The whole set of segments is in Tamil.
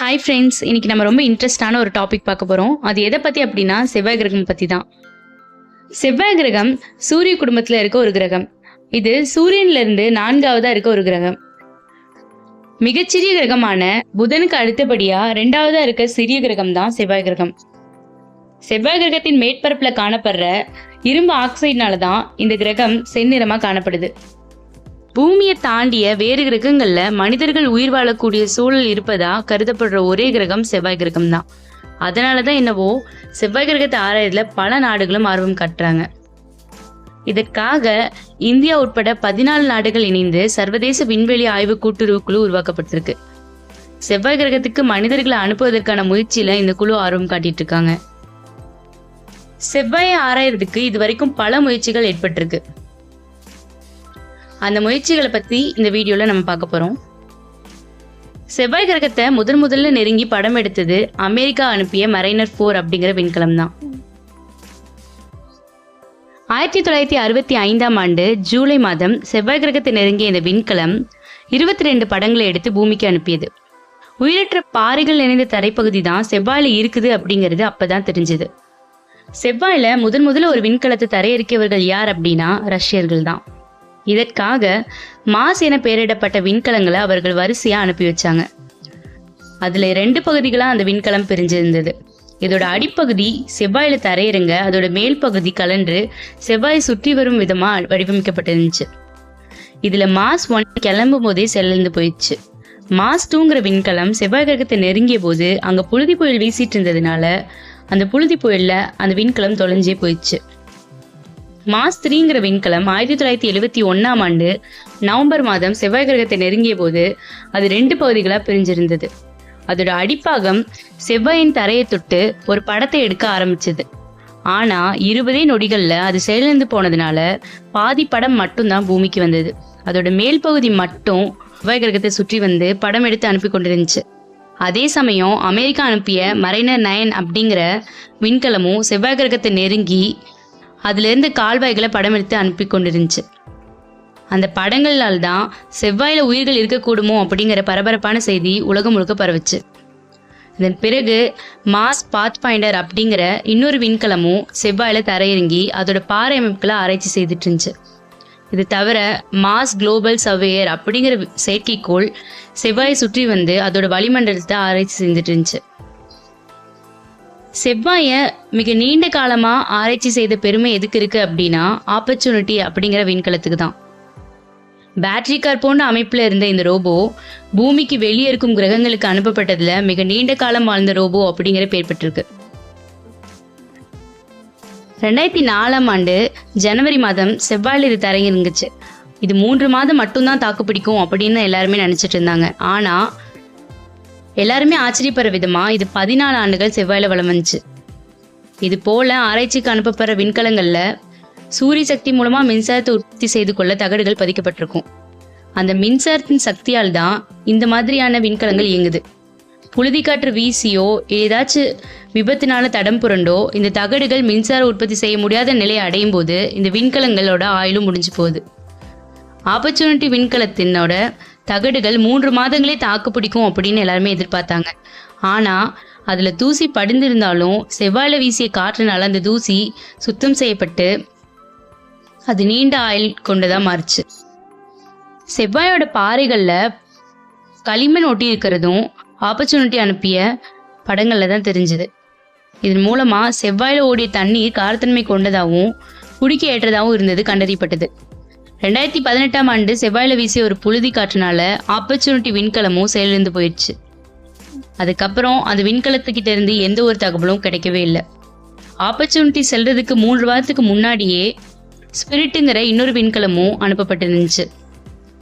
ஹாய் ஃப்ரெண்ட்ஸ் இன்னைக்கு நம்ம ரொம்ப இன்ட்ரெஸ்டான ஒரு டாபிக் பார்க்க போகிறோம் அது எதை பற்றி அப்படின்னா செவ்வாய் கிரகம் பற்றி தான். செவ்வாய் கிரகம் சூரிய குடும்பத்தில் இருக்க ஒரு கிரகம். இது சூரியன்லேருந்து நான்காவதாக இருக்க ஒரு கிரகம். மிகச்சிறிய கிரகமான புதனுக்கு அடுத்தபடியாக ரெண்டாவதாக இருக்க சிறிய கிரகம் தான் செவ்வாய் கிரகம் செவ்வாய் கிரகத்தின் மேற்பரப்பில் காணப்படுற இரும்பு ஆக்சைடுனால தான் இந்த கிரகம் செந்நிறமாக காணப்படுது. பூமியை தாண்டிய வேறு கிரகங்கள்ல மனிதர்கள் உயிர் வாழக்கூடிய சூழல் இருப்பதா கருதப்படுற ஒரே கிரகம் செவ்வாய் கிரகம் தான் அதனால தான் என்னவோ செவ்வாய் கிரகத்தை ஆராயத்தில் பல நாடுகளும் ஆர்வம் காட்டுறாங்க. இதற்காக இந்தியா உட்பட பதினாலு நாடுகள் இணைந்து சர்வதேச விண்வெளி ஆய்வு கூட்டுறவு குழு உருவாக்கப்பட்டிருக்கு. செவ்வாய் கிரகத்துக்கு மனிதர்களை அனுப்புவதற்கான முயற்சியில இந்த குழு ஆர்வம் காட்டிட்டு இருக்காங்க. செவ்வாயை ஆராயறதுக்கு இது வரைக்கும் பல முயற்சிகள் ஏற்பட்டிருக்கு. அந்த முயற்சிகளை பற்றி இந்த வீடியோவில் நம்ம பார்க்க போகிறோம் செவ்வாய் கிரகத்தை முதன் முதல்ல நெருங்கி படம் எடுத்தது அமெரிக்கா அனுப்பிய மரைனர் ஃபோர் அப்படிங்கிற விண்கலம் தான். ஆயிரத்தி தொள்ளாயிரத்தி அறுபத்தி ஐந்தாம் ஆண்டு ஜூலை மாதம் செவ்வாய் கிரகத்தை நெருங்கிய இந்த விண்கலம் இருபத்தி ரெண்டு படங்களை எடுத்து பூமிக்கு அனுப்பியது. உயிரற்ற பாறைகள் நிறைந்த தரைப்பகுதி தான் செவ்வாயில் இருக்குது அப்படிங்கிறது அப்பதான் தெரிஞ்சது. செவ்வாயில முதன் முதல்ல ஒரு விண்கலத்தை தரையிறக்கியவர்கள் யார் அப்படின்னா ரஷ்யர்கள் தான். இதற்காக மாஸ் என பெயரிடப்பட்ட விண்கலங்களை அவர்கள் வரிசையா அனுப்பி வச்சாங்க. அதுல ரெண்டு பகுதிகளா அந்த விண்கலம் பிரிஞ்சிருந்தது. இதோட அடிப்பகுதி செவ்வாயில தரையிறங்க அதோட மேல் பகுதி கலன்று செவ்வாயை சுற்றி வரும் விதமா வடிவமைக்கப்பட்டிருந்துச்சு. இதுல மாஸ் ஒன் கிளம்பும் போதே செல்லந்து போயிடுச்சு. மாஸ் டூங்கிற விண்கலம் செவ்வாய் கிரகத்தை நெருங்கிய போது அங்க புழுதி புயல் வீசிட்டு இருந்ததுனால அந்த புழுதி புயல்ல அந்த விண்கலம் தொலைஞ்சே போயிடுச்சு. மாஸ் த்ரீங்கிற விண்கலம் ஆயிரத்தி தொள்ளாயிரத்தி எழுவத்தி ஒன்னாம் ஆண்டு நவம்பர் மாதம் செவ்வாய் கிரகத்தை நெருங்கிய போது அது ரெண்டு பகுதிகளாக பிரிஞ்சிருந்தது. அதோட அடிப்பாகம் செவ்வாயின் தரையை தொட்டு ஒரு படத்தை எடுக்க ஆரம்பிச்சது. ஆனா இருபதே நொடிகளில் அது செயலிழந்து போனதுனால பாதி படம் மட்டும்தான் பூமிக்கு வந்தது. அதோட மேல் பகுதி மட்டும் செவ்வாய் கிரகத்தை சுற்றி வந்து படம் எடுத்து அனுப்பி கொண்டிருந்துச்சு. அதே சமயம் அமெரிக்கா அனுப்பிய மரைனர் நயன் அப்படிங்கிற விண்கலமும் செவ்வாய் கிரகத்தை நெருங்கி அதிலிருந்து கால்வாய்களை படம் எடுத்து அனுப்பி கொண்டிருந்துச்சு. அந்த படங்களால் தான் செவ்வாயில் உயிர்கள் இருக்கக்கூடுமோ அப்படிங்கிற பரபரப்பான செய்தி உலகம் முழுக்க பரவுச்சு. இதன் பிறகு மாஸ் பாத் ஃபைண்டர் அப்படிங்கிற இன்னொரு விண்கலமும் செவ்வாயில் தரையிறங்கி அதோட பாறை அமைப்புகளை ஆராய்ச்சி செய்துட்டு இருந்துச்சு. இது தவிர மாஸ் குளோபல் சர்வேயர் அப்படிங்கிற செயற்கைக்கோள் செவ்வாயை சுற்றி வந்து அதோட வளிமண்டலத்தை ஆராய்ச்சி செஞ்சுட்டு இருந்துச்சு. செவ்வாயை மிக நீண்ட காலமா ஆராய்ச்சி செய்த பெருமை எதுக்கு இருக்கு அப்படின்னா ஆப்பர்ச்சுனிட்டி அப்படிங்கிற விண்கலத்துக்கு தான் பேட்டரி கார் போன்ற அமைப்புல இருந்த இந்த ரோபோ பூமிக்கு வெளியே இருக்கும் கிரகங்களுக்கு அனுப்பப்பட்டதுல மிக நீண்ட காலம் வாழ்ந்த ரோபோ அப்படிங்கிற பேர் பெற்றிருக்கு. ரெண்டாயிரத்தி நாலாம் ஆண்டு ஜனவரி மாதம் செவ்வாயில் இது தரையிறங்குச்சு. இது மூன்று மாதம் மட்டும்தான் தாக்கு பிடிக்கும் அப்படின்னு எல்லாருமே நினைச்சிட்டு இருந்தாங்க. ஆனா எல்லாருமே ஆச்சரியப்படுற விதமா இது பதினாலு ஆண்டுகள் செவ்வாயில வளம் வந்துச்சு. இது போல ஆராய்ச்சிக்கு அனுப்பப்படுற விண்கலங்கள்ல சூரிய சக்தி மூலமா மின்சாரத்தை உற்பத்தி செய்து கொள்ள தகடுகள் பதிக்கப்பட்டிருக்கும். அந்த மின்சாரத்தின் சக்தியால் தான் இந்த மாதிரியான விண்கலங்கள் இயங்குது. புழுதி காற்று வீசியோ ஏதாச்சும் விபத்தினால தடம் புரண்டோ இந்த தகடுகள் மின்சார உற்பத்தி செய்ய முடியாத நிலையை அடையும் போது இந்த விண்கலங்களோட ஆயுளும் முடிஞ்சு போகுது. ஆப்பர்ச்சுனிட்டி விண்கலத்தினோட தகடுகள் மூன்று மாதங்களே தாக்கு பிடிக்கும் அப்படின்னு எல்லாருமே எதிர்பார்த்தாங்க. ஆனா அதுல தூசி படிந்திருந்தாலும் செவ்வாயில் வீசிய காற்றுனால அந்த தூசி சுத்தம் செய்யப்பட்டு அது நீண்ட ஆயுள் கொண்டதாக மாறுச்சு. செவ்வாயோட பாறைகள்ல களிமண் ஒட்டி இருக்கிறதும் ஆப்பர்ச்சுனிட்டி அனுப்பிய படங்கள்ல தான் தெரிஞ்சது. இதன் மூலமா செவ்வாயில ஓடிய தண்ணீர் காரத்தன்மை கொண்டதாகவும் குடிக்க ஏற்றதாகவும் இருந்தது கண்டறியப்பட்டது. ரெண்டாயிரத்தி பதினெட்டாம் ஆண்டு செவ்வாயில வீசிய ஒரு புழுதி காற்றுனால ஆப்பர்ச்சுனிட்டி விண்கலமும் செயலிழந்து போயிடுச்சு. அதுக்கப்புறம் அந்த விண்கலத்துக்கிட்ட இருந்து எந்த ஒரு தகவலும் கிடைக்கவே இல்லை. ஆப்பர்ச்சுனிட்டி செல்றதுக்கு மூன்று வாரத்துக்கு முன்னாடியே ஸ்பிரிட்டுங்கிற இன்னொரு விண்கலமும் அனுப்பப்பட்டிருந்துச்சு.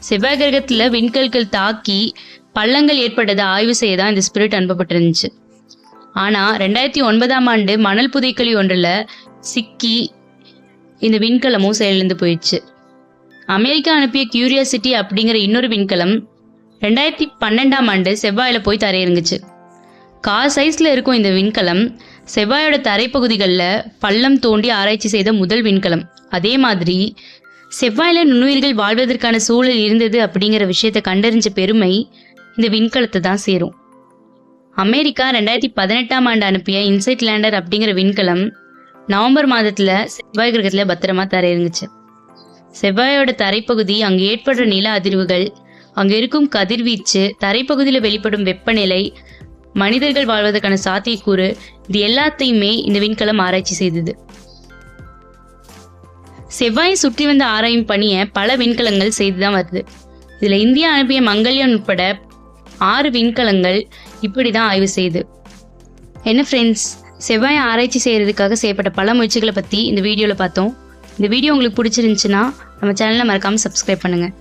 செவ்வாய் கிரகத்துல விண்கல்கள் தாக்கி பள்ளங்கள் ஏற்பட்டதை ஆய்வு செய்ய தான் இந்த ஸ்பிரிட் அனுப்பப்பட்டிருந்துச்சு. ஆனா ரெண்டாயிரத்தி ஒன்பதாம் ஆண்டு மணல் புதைக்கலி ஒன்றில் சிக்கி இந்த விண்கலமும் செயலிழந்து போயிடுச்சு. அமெரிக்கா அனுப்பிய கியூரியாசிட்டி அப்படிங்கிற இன்னொரு விண்கலம் ரெண்டாயிரத்தி பன்னெண்டாம் ஆண்டு செவ்வாயில போய் தரையிறங்குச்சு. கார் சைஸில் இருக்கும் இந்த விண்கலம் செவ்வாயோட தரைப்பகுதிகளில் பள்ளம் தோண்டி ஆராய்ச்சி செய்த முதல் விண்கலம். அதே மாதிரி செவ்வாயில் நுண்ணுயிர்கள் வாழ்வதற்கான சூழல் இருந்தது அப்படிங்கிற விஷயத்தை கண்டறிஞ்ச பெருமை இந்த விண்கலத்தை தான் சேரும். அமெரிக்கா ரெண்டாயிரத்தி பதினெட்டாம் ஆண்டு அனுப்பிய இன்சைட் லேண்டர் அப்படிங்கிற விண்கலம் நவம்பர் மாதத்தில் செவ்வாய் கிரகத்தில் பத்திரமா தரையிறங்குச்சு. செவ்வாயோட தரைப்பகுதி அங்கு ஏற்படுற நில அதிர்வுகள் அங்கு இருக்கும் கதிர்வீச்சு தரைப்பகுதியில் வெளிப்படும் வெப்பநிலை மனிதர்கள் வாழ்வதற்கான சாத்தியக்கூறு இது எல்லாத்தையுமே இந்த விண்கலம் ஆராய்ச்சி செய்தது. செவ்வாயை சுற்றி வந்த ஆராயும் பணியை பல விண்கலங்கள் செய்து தான் வருது. இதில் இந்தியா அனுப்பிய மங்கள்யான் உட்பட ஆறு விண்கலங்கள் இப்படி தான் ஆய்வு செய்யுது என்ன ஃப்ரெண்ட்ஸ் செவ்வாயை ஆராய்ச்சி செய்கிறதுக்காக செய்யப்பட்ட பல முயற்சிகளை பற்றி இந்த வீடியோவில் பார்த்தோம். இந்த வீடியோ உங்களுக்கு பிடிச்சிருந்துச்சுன்னா நம்ம சேனலை மறக்காமல் சப்ஸ்கிரைப் பண்ணுங்கள்